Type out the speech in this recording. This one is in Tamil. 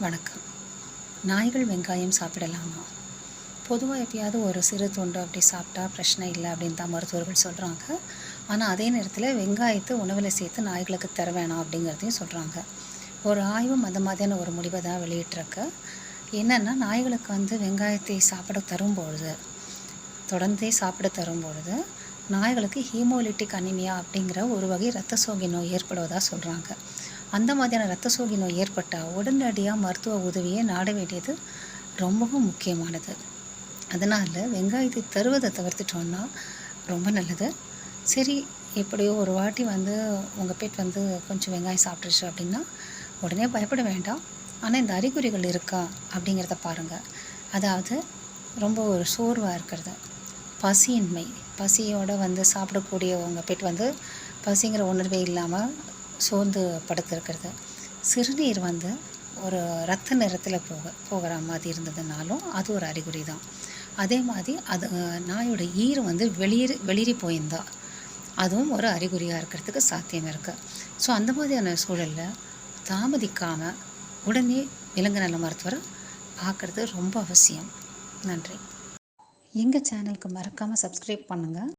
வணக்கம். நாய்கள் வெங்காயம் சாப்பிடலாமா? பொதுவாக எப்பயாவது ஒரு சிறு துண்டு அப்படி சாப்பிட்டா பிரச்சனை இல்லை அப்படின்னு தான் மருத்துவர்கள் சொல்கிறாங்க ஆனால் அதே நேரத்தில் வெங்காயத்தை உணவில் சேர்த்து நாய்களுக்கு தர வேணாம் அப்படிங்கிறதையும் சொல்கிறாங்க ஒரு ஆய்வும் அந்த மாதிரியான ஒரு முடிவை தான் வெளியிட்டிருக்கு. என்னென்னா நாய்களுக்கு வந்து வெங்காயத்தை சாப்பிட தரும்பொழுது தொடர்ந்தே சாப்பிட தரும்பொழுது நாய்களுக்கு ஹீமோலிட்டிக் அனிமியா அப்படிங்கிற ஒரு வகை இரத்த சோகை நோய் ஏற்படுவதாக சொல்கிறாங்க அந்த மாதிரியான இரத்த சோகை நோய் ஏற்பட்டால் உடனடியாக மருத்துவ உதவியை நாட வேண்டியது ரொம்பவும் முக்கியமானது. அதனால் வெங்காயத்தை தருவதை தவிர்த்துட்டோன்னா ரொம்ப நல்லது. சரி எப்படியோ ஒரு வாட்டி வந்து உங்கள் பெட் வந்து கொஞ்சம் வெங்காயம் சாப்பிட்ருச்சு அப்படின்னா உடனே பயப்பட வேண்டாம். ஆனால் இந்த அறிகுறிகள் இருக்கா அப்படிங்கிறத பாருங்கள் அதாவது ரொம்ப ஒரு சோர்வாக இருக்கிறது. பசியின்மை. பசியோடு வந்து சாப்பிடக்கூடியவங்க போய்ட்டு பெட் வந்து பசிங்கிற உணர்வே இல்லாமல் சோர்ந்து படுத்திருக்கிறது. சிறுநீர் வந்து ஒரு ரத்த நிறத்தில் போக போகிற மாதிரி இருந்ததுனாலும் அது ஒரு அறிகுறி தான். அதே மாதிரி அது நாயோட ஈர் வந்து வெளியேறி வெளியேறி போயிருந்தா அதுவும் ஒரு அறிகுறியாக இருக்கிறதுக்கு சாத்தியம் இருக்குது ஸோ அந்த மாதிரியான சூழலில் தாமதிக்காமல் உடனே விலங்கு நல மருத்துவரை பார்க்குறது ரொம்ப அவசியம். நன்றி. எங்கள் சேனலுக்கு மறக்காமல் சப்ஸ்கிரைப் பண்ணுங்கள்